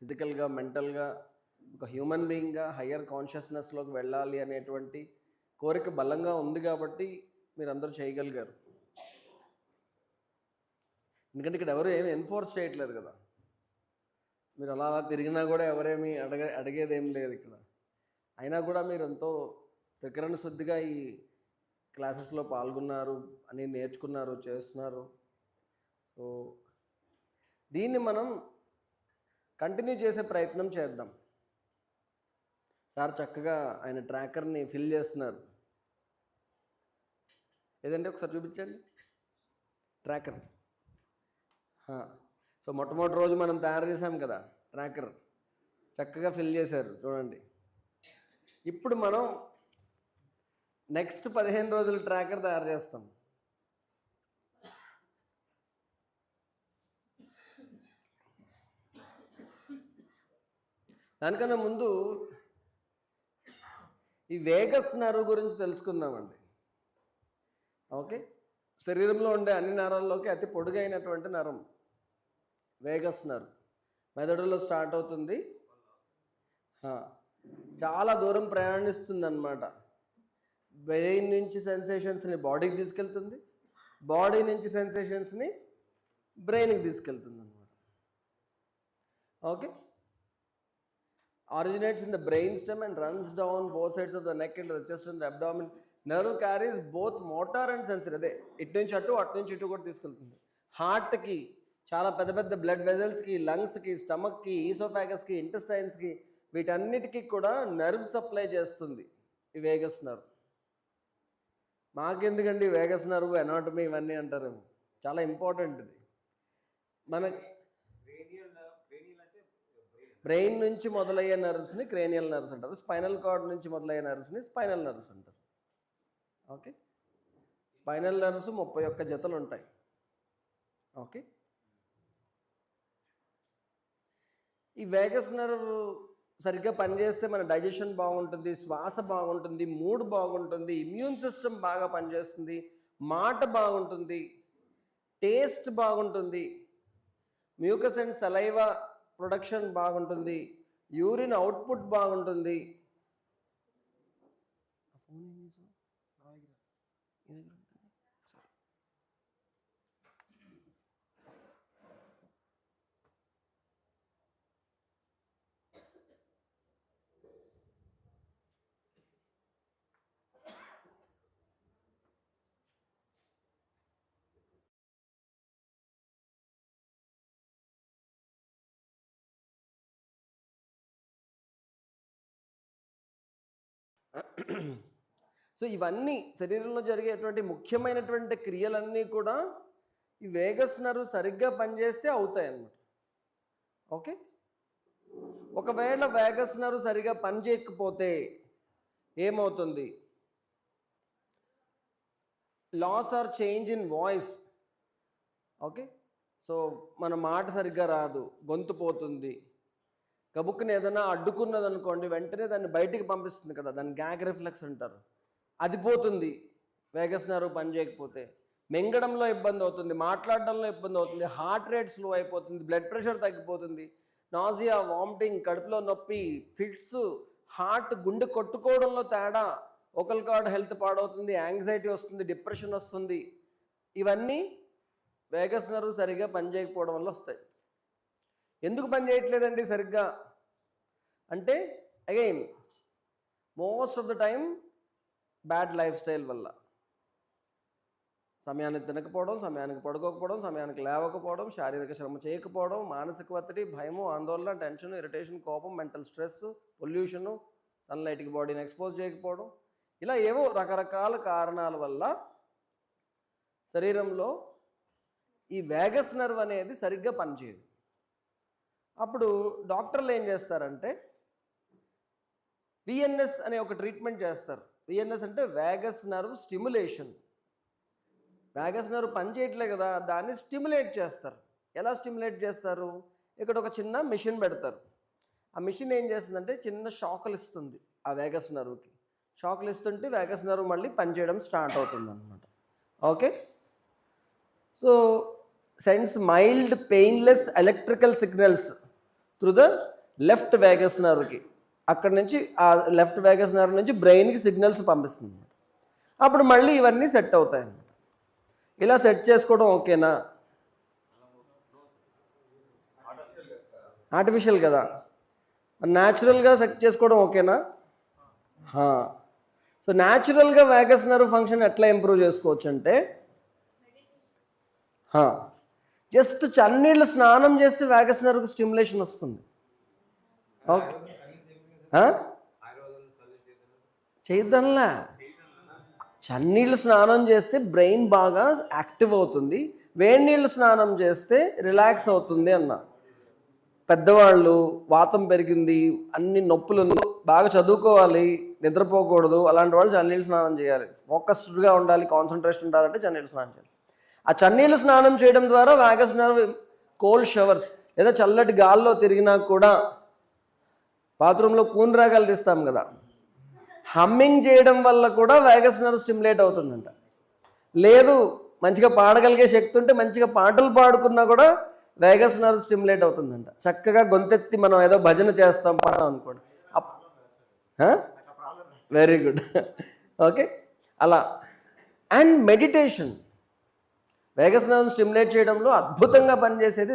ఫిజికల్గా మెంటల్గా ఒక హ్యూమన్ బీయింగ్గా హయ్యర్ కాన్షియస్నెస్లోకి వెళ్ళాలి అనేటువంటి కోరిక బలంగా ఉంది కాబట్టి మీరు అందరూ చేయగలిగారు. ఎందుకంటే ఇక్కడ ఎవరు ఏమి ఎన్ఫోర్స్ చేయట్లేదు కదా. మీరు అలా అలా తిరిగినా కూడా ఎవరేమి అడగ అడిగేది ఏం లేదు ఇక్కడ. అయినా కూడా మీరు ఎంతో ప్రకరణ శుద్ధిగా ఈ క్లాసెస్లో పాల్గొన్నారు అని నేర్చుకున్నారు చేస్తున్నారు. సో దీన్ని మనం కంటిన్యూ చేసే ప్రయత్నం చేద్దాం. సార్ చక్కగా ఆయన ట్రాకర్ని ఫిల్ చేస్తున్నారు. ఏదండి ఒకసారి చూపించండి? ట్రాకర్. సో మొట్టమొదటి రోజు మనం తయారు చేసాం కదా ట్రాకర్. చక్కగా ఫిల్ చేశారు చూడండి. ఇప్పుడు మనం నెక్స్ట్ పదిహేను రోజుల ట్రాకర్ తయారు చేస్తాం. దానికన్నా ముందు ఈ వేగస్ నరువు గురించి తెలుసుకుందామండి. ఓకే? శరీరంలో ఉండే అన్ని నరాల్లోకి అతి పొడుగైనటువంటి నరం వేగస్ నరు. మెదడులో స్టార్ట్ అవుతుంది. చాలా దూరం ప్రయాణిస్తుంది అనమాట బ్రెయిన్ నుంచి సెన్సేషన్స్ని బాడీకి తీసుకెళ్తుంది. బాడీ నుంచి సెన్సేషన్స్ని బ్రెయిన్కి తీసుకెళ్తుంది అనమాట okay? Originates in the brain stem and runs down both sides of the neck into the chest and the abdomen. Nerve carries both motor and sensory. అదే ఇటు నుంచి అటు అటు నుంచి ఇటు కూడా తీసుకెళ్తుంది హార్ట్కి చాలా పెద్ద పెద్ద బ్లడ్ వెజల్స్కి లంగ్స్కి స్టమక్కి ఈసోఫాగస్కి ఇంటెస్టైన్స్కి వీటన్నిటికీ కూడా నర్వ్ సప్లై చేస్తుంది ఈ వేగస్ నర్వ్ మాకెందుకండి వేగస్ నర్వ్ ఎనాటమీ ఇవన్నీ అంటారేమో చాలా ఇంపార్టెంట్ ఇది మన బ్రెయిన్ నుంచి మొదలయ్యే నర్వ్స్ని క్రేనియల్ నర్వ్స్ అంటారు. స్పైనల్ కార్డ్ నుంచి మొదలయ్యే నర్వ్స్ని స్పైనల్ నర్వ్స్ అంటారు. ఓకే? స్పైనల్ నర్వ్స్ ముప్పై ఒక్క జతలు ఉంటాయి. ఓకే? ఈ వేగస్ నర్వ్ సరిగ్గా పనిచేస్తే మన డైజెషన్ బాగుంటుంది శ్వాస బాగుంటుంది మూడ్ బాగుంటుంది ఇమ్యూన్ సిస్టమ్ బాగా పనిచేస్తుంది మాట బాగుంటుంది టేస్ట్ బాగుంటుంది. మ్యూకస్ అండ్ సలైవా ప్రొడక్షన్ బాగుంటుంది యూరిన్ అవుట్పుట్ బాగుంటుంది. ఫోన్ ఏం చేసావు? సో ఇవన్నీ శరీరంలో జరిగేటువంటి ముఖ్యమైనటువంటి క్రియలన్నీ కూడా ఈ వేగస్ నరు సరిగ్గా పనిచేస్తే అవుతాయి అన్నమాట ఓకే? ఒకవేళ వేగస్ నరు సరిగా పనిచేయకపోతే ఏమవుతుంది? Loss or change in voice okay? So మన మాట సరిగ్గా రాదు గొంతు పోతుంది. గబుక్కుని ఏదైనా అడ్డుకున్నది అనుకోండి వెంటనే దాన్ని బయటికి పంపిస్తుంది కదా దాన్ని గ్యాగ్ రిఫ్లెక్స్ అంటారు. అది పోతుంది. వేగస్ నర్వ్ పని చేయకపోతే. మింగడంలో ఇబ్బంది అవుతుంది మాట్లాడడంలో ఇబ్బంది అవుతుంది హార్ట్ రేట్ స్లో అయిపోతుంది బ్లడ్ ప్రెషర్ తగ్గిపోతుంది నాజియా వామిటింగ్ కడుపులో నొప్పి ఫిట్స్ హార్ట్ గుండె కొట్టుకోవడంలో తేడా ఒకరికాడు హెల్త్ పాడవుతుంది యాంగ్జైటీ వస్తుంది డిప్రెషన్ వస్తుంది. ఇవన్నీ వేగస్ నర్వ్ సరిగా పనిచేయకపోవడం వల్ల వస్తాయి. ఎందుకు పని చేయట్లేదండి సరిగ్గా? అంటే again most of the time bad lifestyle వల్ల. సమయానికి తినకపోవడం సమయానికి పడుకోకపోవడం సమయానికి లేవకపోవడం శారీరక శ్రమ చేయకపోవడం మానసిక ఒత్తిడి భయము ఆందోళన టెన్షన్ ఇరిటేషన్ కోపం మెంటల్ స్ట్రెస్ పొల్యూషను సన్లైట్కి బాడీని ఎక్స్పోజ్ చేయకపోవడం. ఇలా ఏవో రకరకాల కారణాల వల్ల శరీరంలో ఈ వేగస్ నర్వ్ అనేది సరిగ్గా పనిచేయదు. అప్పుడు డాక్టర్లు ఏం చేస్తారంటే విఎన్ఎస్ అనే ఒక ట్రీట్మెంట్ చేస్తారు. విఎన్ఎస్ అంటే vagus nerve stimulation vagus nerve పని చేయట్లే కదా దాన్ని స్టిమ్యులేట్ చేస్తారు. ఎలా స్టిమ్యులేట్ చేస్తారు? ఇక్కడ ఒక చిన్న మిషన్ పెడతారు. ఆ మిషన్ ఏం చేస్తుందంటే చిన్న షాకులు ఇస్తుంది ఆ వేగస్ నర్వ్కి షాకులు ఇస్తుంటే వేగస్ నర్వ్ మళ్ళీ పనిచేయడం స్టార్ట్ అవుతుంది అనమాట okay? So sends mild painless electrical signals through the left vagus నర్వ్కి అక్కడ నుంచి ఆ లెఫ్ట్ వేగస్ నర్వ్ నుంచి బ్రెయిన్కి సిగ్నల్స్ పంపిస్తుంది. అప్పుడు మళ్ళీ ఇవన్నీ సెట్ అవుతాయి అన్నమాట ఇలా సెట్ చేసుకోవడం ఓకేనా ఆర్టిఫిషియల్ కదా? న్యాచురల్గా సెట్ చేసుకోవడం ఓకేనా సో న్యాచురల్గా వేగస్ నర్వ్ ఫంక్షన్ ఎట్లా ఇంప్రూవ్ చేసుకోవచ్చు అంటే జస్ట్ చన్నీళ్ళు స్నానం చేస్తే వేగస్ నర్వ్కి స్టిమ్యులేషన్ వస్తుంది. ఓకే చేయొద్దనలా చన్నీళ్ళు స్నానం చేస్తే బ్రెయిన్ బాగా యాక్టివ్ అవుతుంది. వేడి నీళ్ళు స్నానం చేస్తే రిలాక్స్ అవుతుంది అన్న. పెద్దవాళ్ళు వాతం పెరిగింది అన్ని నొప్పులు బాగా చదువుకోవాలి నిద్రపోకూడదు. అలాంటి వాళ్ళు చన్నీళ్ళు స్నానం చేయాలి. ఫోకస్డ్గా ఉండాలి కాన్సన్ట్రేషన్ ఉండాలంటే చన్నీళ్ళు స్నానం చేయాలి. ఆ చన్నీళ్ళు స్నానం చేయడం ద్వారా వ్యాగస్ నర్వ్ కోల్డ్ షవర్స్ లేదా చల్లటి గాల్లో తిరిగినా కూడా బాత్రూంలో కూన్ రాగాలు తీస్తాం కదా. హమ్మింగ్ చేయడం వల్ల కూడా వేగస్ నర్వ్ స్టిమ్యులేట్ అవుతుందంట. లేదు మంచిగా పాడగలిగే శక్తి ఉంటే మంచిగా పాటలు పాడుకున్నా కూడా వేగస్ నర్వ్ స్టిమ్యులేట్ అవుతుందంట. చక్కగా గొంతెత్తి మనం ఏదో భజన చేస్తాం పాడతాం అనుకోండి. వెరీ గుడ్ ఓకే అలా. And meditation vagus nerve stimulate చేయడంలో అద్భుతంగా పనిచేసేది